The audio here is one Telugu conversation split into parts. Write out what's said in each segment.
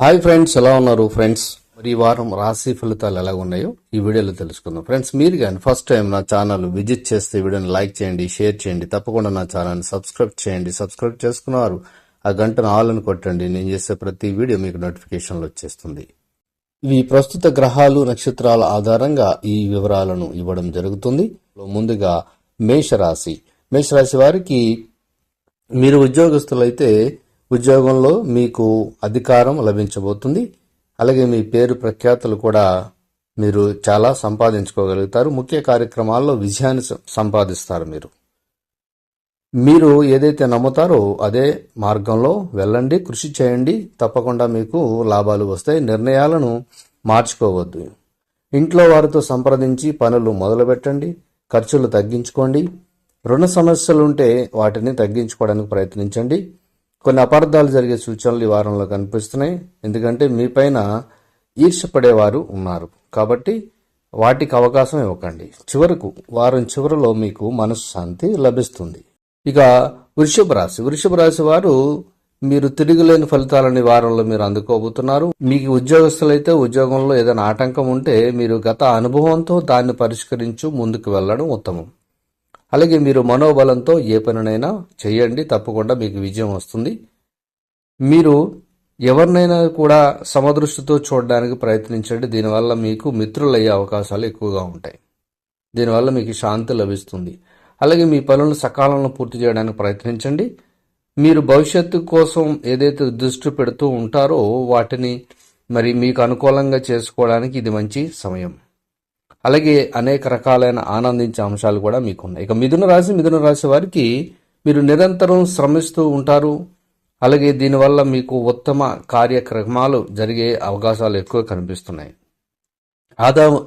హాయ్ ఫ్రెండ్స్ ఎలా ఉన్నారు ఫ్రెండ్స్ మరి ఈ వారం రాశి ఫలితాలు ఎలా ఉన్నాయో ఈ వీడియోలో తెలుసుకుందాం. ఫ్రెండ్స్ మీరు కానీ ఫస్ట్ టైం నా ఛానల్ విజిట్ చేస్తే వీడియోని లైక్ చేయండి షేర్ చేయండి తప్పకుండా నా ఛానల్ సబ్స్క్రైబ్ చేయండి. సబ్స్క్రైబ్ చేసుకున్నారు ఆ గంటను ఆల్ అని కొట్టండి. నేను చేసే ప్రతి వీడియో మీకు నోటిఫికేషన్లు వచ్చేస్తుంది. ఇవి ప్రస్తుత గ్రహాలు నక్షత్రాల ఆధారంగా ఈ వివరాలను ఇవ్వడం జరుగుతుంది. ముందుగా మేషరాశి. మేషరాశి వారికి మీరు ఉద్యోగస్తులైతే ఉద్యోగంలో మీకు అధికారం లభించబోతుంది. అలాగే మీ పేరు ప్రఖ్యాతులు కూడా మీరు చాలా సంపాదించుకోగలుగుతారు. ముఖ్య కార్యక్రమాల్లో విజయాన్ని సంపాదిస్తారు మీరు. మీరు ఏదైతే నమ్ముతారో అదే మార్గంలో వెళ్ళండి కృషి చేయండి. తప్పకుండా మీకు లాభాలు వస్తాయి. నిర్ణయాలను మార్చుకోవద్దు. ఇంట్లో వారితో సంప్రదించి పనులు మొదలుపెట్టండి. ఖర్చులు తగ్గించుకోండి. రుణ సమస్యలు ఉంటే వాటిని తగ్గించుకోవడానికి ప్రయత్నించండి. కొన్ని అపార్థాలు జరిగే సూచనలు ఈ వారంలో కనిపిస్తున్నాయి. ఎందుకంటే మీపైన ఈర్షపడేవారు ఉన్నారు. కాబట్టి వాటికి అవకాశం ఇవ్వకండి. చివరకు వారం చివరిలో మీకు మనశ్శాంతి లభిస్తుంది. ఇక వృషభ రాశి. వృషభ రాశి వారు మీరు తిరిగిలేని ఫలితాలని వారంలో మీరు అందుకోబోతున్నారు. మీకు ఉద్యోగస్తులైతే ఉద్యోగంలో ఏదైనా ఆటంకం ఉంటే మీరు గత అనుభవంతో దాన్ని పరిష్కరించు ముందుకు వెళ్ళడం ఉత్తమం. అలాగే మీరు మనోబలంతో ఏ పనినైనా చేయండి తప్పకుండా మీకు విజయం వస్తుంది. మీరు ఎవరినైనా కూడా సమదృష్టితో చూడడానికి ప్రయత్నించండి. దీనివల్ల మీకు మిత్రులయ్యే అవకాశాలు ఎక్కువగా ఉంటాయి. దీనివల్ల మీకు శాంతి లభిస్తుంది. అలాగే మీ పనులను సకాలంలో పూర్తి చేయడానికి ప్రయత్నించండి. మీరు భవిష్యత్తు కోసం ఏదైతే దృష్టి పెడుతూ ఉంటారో వాటిని మరి మీకు అనుకూలంగా చేసుకోవడానికి ఇది మంచి సమయం. అలాగే అనేక రకాలైన ఆనందించే అంశాలు కూడా మీకు ఉన్నాయి ఇక మిథున రాశి మిథున రాశి వారికి మీరు నిరంతరం శ్రమిస్తూ ఉంటారు. అలాగే దీనివల్ల మీకు ఉత్తమ కార్యక్రమాలు జరిగే అవకాశాలు ఎక్కువ కనిపిస్తున్నాయి. ఆదా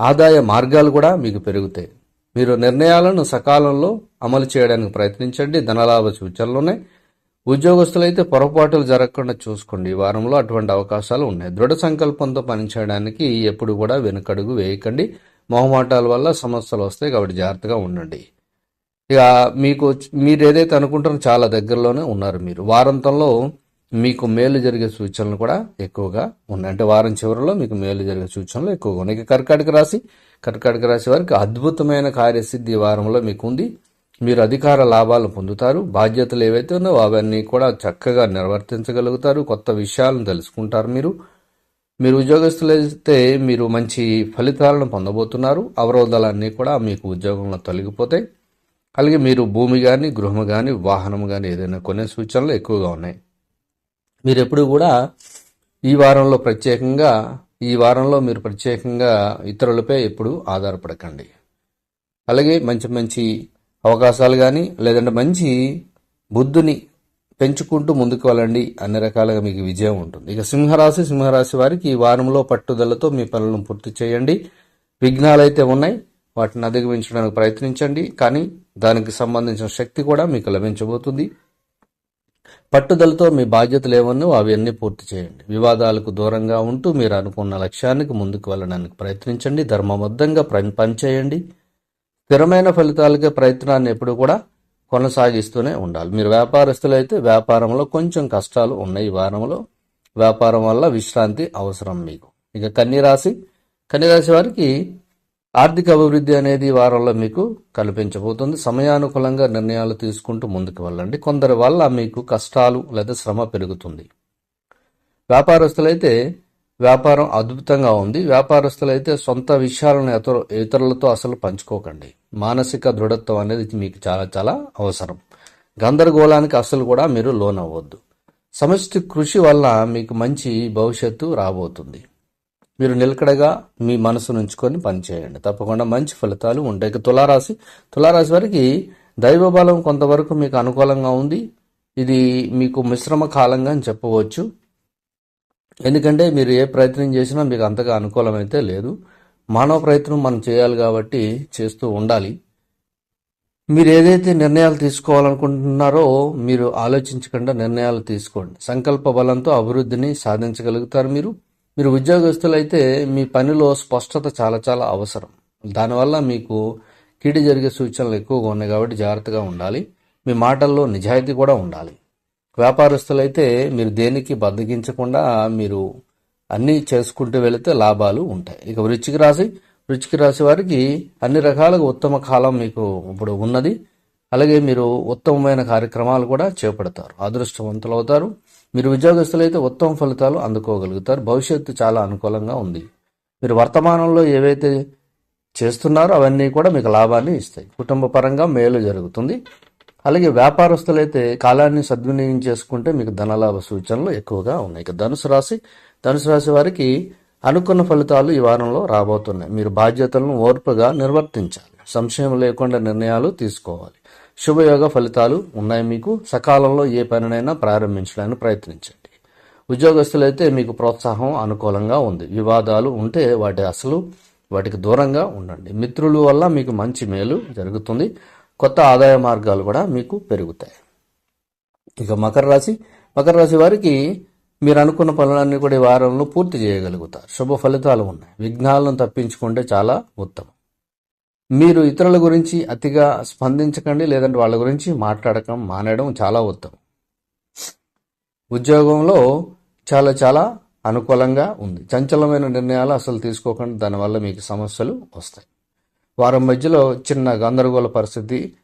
ఆదాయ మార్గాలు కూడా మీకు పెరుగుతాయి. మీరు నిర్ణయాలను సకాలంలో అమలు చేయడానికి ప్రయత్నించండి. ధనలాభ సూచనలున్నాయి ఉద్యోగస్తులైతే పొరపాటులు జరగకుండా చూసుకోండి. ఈ వారంలో అటువంటి అవకాశాలు ఉన్నాయి. దృఢ సంకల్పంతో పనిచేయడానికి ఎప్పుడు కూడా వెనుకడుగు వేయకండి. మొహమాటాల వల్ల సమస్యలు వస్తాయి కాబట్టి జాగ్రత్తగా ఉండండి. ఇక మీకు మీరు ఏదైతే అనుకుంటారో చాలా దగ్గరలోనే ఉన్నారు మీరు. వారాంతంలో మీకు మేలు జరిగే సూచనలు కూడా ఎక్కువగా ఉన్నాయి. అంటే వారం చివరిలో మీకు మేలు జరిగే సూచనలు ఎక్కువగా ఉన్నాయి. ఇక కర్కాటక రాశి కర్కాటక రాశి వారికి అద్భుతమైన కార్యసిద్ధి వారంలో మీకు ఉంది మీరు అధికార లాభాలు పొందుతారు బాధ్యతలు ఏవైతే ఉన్నావో అవన్నీ కూడా చక్కగా నిర్వర్తించగలుగుతారు. కొత్త విషయాలను తెలుసుకుంటారు మీరు. మీరు ఉద్యోగస్తులైతే మీరు మంచి ఫలితాలను పొందబోతున్నారు. అవరోధాలన్నీ కూడా మీకు ఉద్యోగంలో తొలగిపోతాయి. అలాగే మీరు భూమి కానీ గృహము కానీ వాహనం కానీ ఏదైనా కొనే సూచనలు ఎక్కువగా ఉన్నాయి. మీరు ఎప్పుడు కూడా ఈ వారంలో ప్రత్యేకంగా ఈ వారంలో మీరు ప్రత్యేకంగా ఇతరులపై ఎప్పుడు ఆధారపడకండి. అలాగే మంచి మంచి అవకాశాలు కానీ లేదంటే మంచి బుద్ధుని పెంచుకుంటూ ముందుకు వెళ్ళండి అన్ని రకాలుగా మీకు విజయం ఉంటుంది. ఇక సింహరాశి సింహరాశి వారికి ఈ వారంలో పట్టుదలతో మీ పనులను పూర్తి చేయండి. విఘ్నాలు అయితే ఉన్నాయి వాటిని అధిగమించడానికి ప్రయత్నించండి కానీ దానికి సంబంధించిన శక్తి కూడా మీకు లభించబోతుంది. పట్టుదలతో మీ బాధ్యతలు ఏమన్నో అవన్నీ పూర్తి చేయండి. వివాదాలకు దూరంగా ఉంటూ మీరు అనుకున్న లక్ష్యానికి ముందుకు వెళ్ళడానికి ప్రయత్నించండి. ధర్మబద్ధంగా పని పనిచేయండి. స్థిరమైన ఫలితాలకే ప్రయత్నాన్ని ఎప్పుడు కూడా కొనసాగిస్తూనే ఉండాలి. మీరు వ్యాపారస్తులైతే వ్యాపారంలో కొంచెం కష్టాలు ఉన్నాయి ఈ వారంలో. వ్యాపారం వల్ల విశ్రాంతి అవసరం మీకు. ఇక కన్యరాశి. కన్యరాశి వారికి ఆర్థిక అభివృద్ధి అనేది వారంలో మీకు కల్పించబోతుంది. సమయానుకూలంగా నిర్ణయాలు తీసుకుంటూ ముందుకు వెళ్ళండి. కొందరి వల్ల మీకు కష్టాలు లేదా శ్రమ పెరుగుతుంది. వ్యాపారస్తులైతే వ్యాపారం అద్భుతంగా ఉంది. వ్యాపారస్తులైతే సొంత విషయాలను ఇతర ఇతరులతో అసలు పంచుకోకండి. మానసిక దృఢత్వం అనేది మీకు చాలా చాలా అవసరం. గందరగోళానికి అసలు కూడా మీరు లోనవ్వద్దు. సమష్టి కృషి వల్ల మీకు మంచి భవిష్యత్తు రాబోతుంది. మీరు నిలకడగా మీ మనసు నుంచుకొని పనిచేయండి. తప్పకుండా మంచి ఫలితాలు ఉంటాయి. ఇక తులారాశి తులారాశి వారికి దైవబలం కొంతవరకు మీకు అనుకూలంగా ఉంది. ఇది మీకు మిశ్రమ కాలంగా అని చెప్పవచ్చు. ఎందుకంటే మీరు ఏ ప్రయత్నం చేసినా మీకు అంతగా అనుకూలమైతే లేదు. మానవ ప్రయత్నం మనం చేయాలి కాబట్టి చేస్తూ ఉండాలి. మీరు ఏదైతే నిర్ణయాలు తీసుకోవాలనుకుంటున్నారో మీరు ఆలోచించకుండా నిర్ణయాలు తీసుకోండి. సంకల్ప బలంతో అభివృద్ధిని సాధించగలుగుతారు మీరు. మీరు ఉద్యోగస్తులైతే మీ పనిలో స్పష్టత చాలా చాలా అవసరం. దానివల్ల మీకు కీడి జరిగే సూచనలు ఎక్కువగా ఉన్నాయి కాబట్టి జాగ్రత్తగా ఉండాలి. మీ మాటల్లో నిజాయితీ కూడా ఉండాలి. వ్యాపారస్తులైతే మీరు దేనికి బద్దగించకుండా మీరు అన్నీ చేసుకుంటూ వెళితే లాభాలు ఉంటాయి. ఇక వృచ్చిక రాశి వృచ్చిక రాశి వారికి అన్ని రకాలుగా ఉత్తమ కాలం మీకు ఇప్పుడు ఉన్నది. అలాగే మీరు ఉత్తమమైన కార్యక్రమాలు కూడా చేపడతారు. అదృష్టవంతులు అవుతారు. మీరు ఉద్యోగస్తులైతే ఉత్తమ ఫలితాలు అందుకోగలుగుతారు. భవిష్యత్తు చాలా అనుకూలంగా ఉంది. మీరు వర్తమానంలో ఏవైతే చేస్తున్నారో అవన్నీ కూడా మీకు లాభాన్ని ఇస్తాయి. కుటుంబ పరంగా మేలు జరుగుతుంది. అలాగే వ్యాపారస్తులైతే కాలాన్ని సద్వినియోగం చేసుకుంటే మీకు ధనలాభ సూచనలు ఎక్కువగా ఉన్నాయి. ఇక ధనుసు రాశి ధనుసు రాశి వారికి అనుకున్న ఫలితాలు ఈ వారంలో రాబోతున్నాయి. మీరు బాధ్యతలను ఓర్పుగా నిర్వర్తించాలి. సంశయం లేకుండా నిర్ణయాలు తీసుకోవాలి. శుభయోగ ఫలితాలు ఉన్నాయి మీకు. సకాలంలో ఏ పనినైనా ప్రారంభించడానికి ప్రయత్నించండి. ఉద్యోగస్తులైతే మీకు ప్రోత్సాహం అనుకూలంగా ఉంది. వివాదాలు ఉంటే వాటి అసలు వాటికి దూరంగా ఉండండి. మిత్రుల వల్ల మీకు మంచి మేలు జరుగుతుంది. కొత్త ఆదాయ మార్గాలు కూడా మీకు పెరుగుతాయి. ఇక మకర రాశి. మకర రాశి వారికి మీరు అనుకున్న పనులన్నీ కూడా ఈ వారంలో పూర్తి చేయగలుగుతారు. శుభ ఫలితాలు ఉన్నాయి. విఘ్నాలను తప్పించుకుంటే చాలా ఉత్తమం. మీరు ఇతరుల గురించి అతిగా స్పందించకండి లేదంటే వాళ్ళ గురించి మాట్లాడకం మానేయడం చాలా ఉత్తమం. ఉద్యోగంలో చాలా చాలా అనుకూలంగా ఉంది. చంచలమైన నిర్ణయాలు అసలు తీసుకోకుండా దానివల్ల మీకు సమస్యలు వస్తాయి. వారం మధ్యలో చిన్న గందరగోళ పరిస్థితి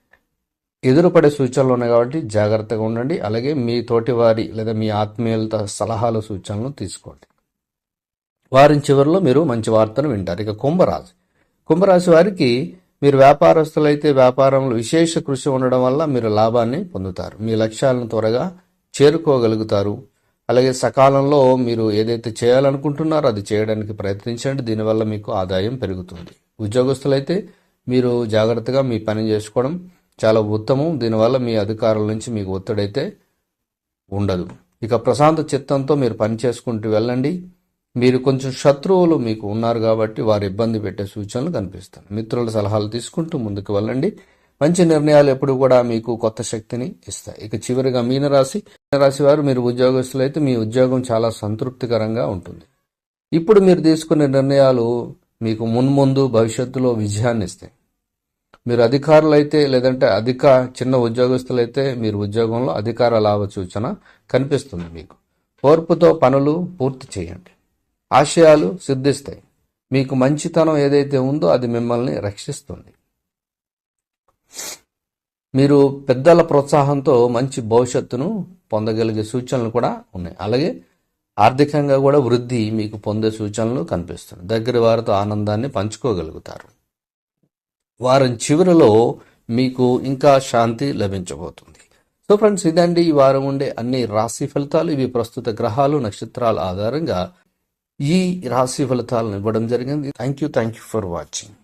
ఎదురుపడే సూచనలు ఉన్నాయి కాబట్టి జాగ్రత్తగా ఉండండి. అలాగే మీ తోటి వారి లేదా మీ ఆత్మీయులతో సలహాలు సూచనలు తీసుకోండి. వారి చివరిలో మీరు మంచి వార్తను వింటారు. ఇక కుంభరాశి. కుంభరాశి వారికి మీరు వ్యాపారస్తులైతే వ్యాపారంలో విశేష కృషి ఉండడం వల్ల మీరు లాభాన్ని పొందుతారు. మీ లక్ష్యాలను త్వరగా చేరుకోగలుగుతారు. అలాగే సకాలంలో మీరు ఏదైతే చేయాలనుకుంటున్నారో అది చేయడానికి ప్రయత్నించండి. దీనివల్ల మీకు ఆదాయం పెరుగుతుంది. ఉద్యోగస్తులైతే మీరు జాగ్రత్తగా మీ పని చేసుకోవడం చాలా ఉత్తమం. దీనివల్ల మీ అధికారుల నుంచి మీకు ఒత్తిడైతే ఉండదు. ఇక ప్రశాంత చిత్తంతో మీరు పని చేసుకుంటూ వెళ్ళండి. మీరు కొంచెం శత్రువులు మీకు ఉన్నారు కాబట్టి వారు ఇబ్బంది పెట్టే సూచనలు కనిపిస్తాయి. మిత్రుల సలహాలు తీసుకుంటూ ముందుకు వెళ్ళండి. మంచి నిర్ణయాలు ఎప్పుడు కూడా మీకు కొత్త శక్తిని ఇస్తాయి. ఇక చివరిగా మీనరాశి. మీనరాశి వారు మీరు ఉద్యోగస్తులైతే మీ ఉద్యోగం చాలా సంతృప్తికరంగా ఉంటుంది. ఇప్పుడు మీరు తీసుకునే నిర్ణయాలు మీకు మున్ముందు భవిష్యత్తులో విజయాన్ని ఇస్తాయి. మీరు అధికారులైతే లేదంటే అధిక చిన్న ఉద్యోగస్తులైతే మీరు ఉద్యోగంలో అధికార లాభ సూచన కనిపిస్తుంది మీకు. ఓర్పుతో పనులు పూర్తి చేయండి. ఆశయాలు సిద్ధిస్తాయి. మీకు మంచితనం ఏదైతే ఉందో అది మిమ్మల్ని రక్షిస్తుంది. మీరు పెద్దల ప్రోత్సాహంతో మంచి భవిష్యత్తును పొందగలిగే సూచనలు కూడా ఉన్నాయి. అలాగే ఆర్థికంగా కూడా వృద్ధి మీకు పొందే సూచనలు కనిపిస్తుంది దగ్గర వారితో ఆనందాన్ని పంచుకోగలుగుతారు. వారం చివరిలో మీకు ఇంకా శాంతి లభించబోతుంది. సో ఫ్రెండ్స్ ఇదండి ఈ వారం ఉండే అన్ని రాశి ఫలితాలు. ఇవి ప్రస్తుత గ్రహాలు నక్షత్రాల ఆధారంగా ఈ రాశి ఫలితాలను ఇవ్వడం జరిగింది. Thank you thank you for watching.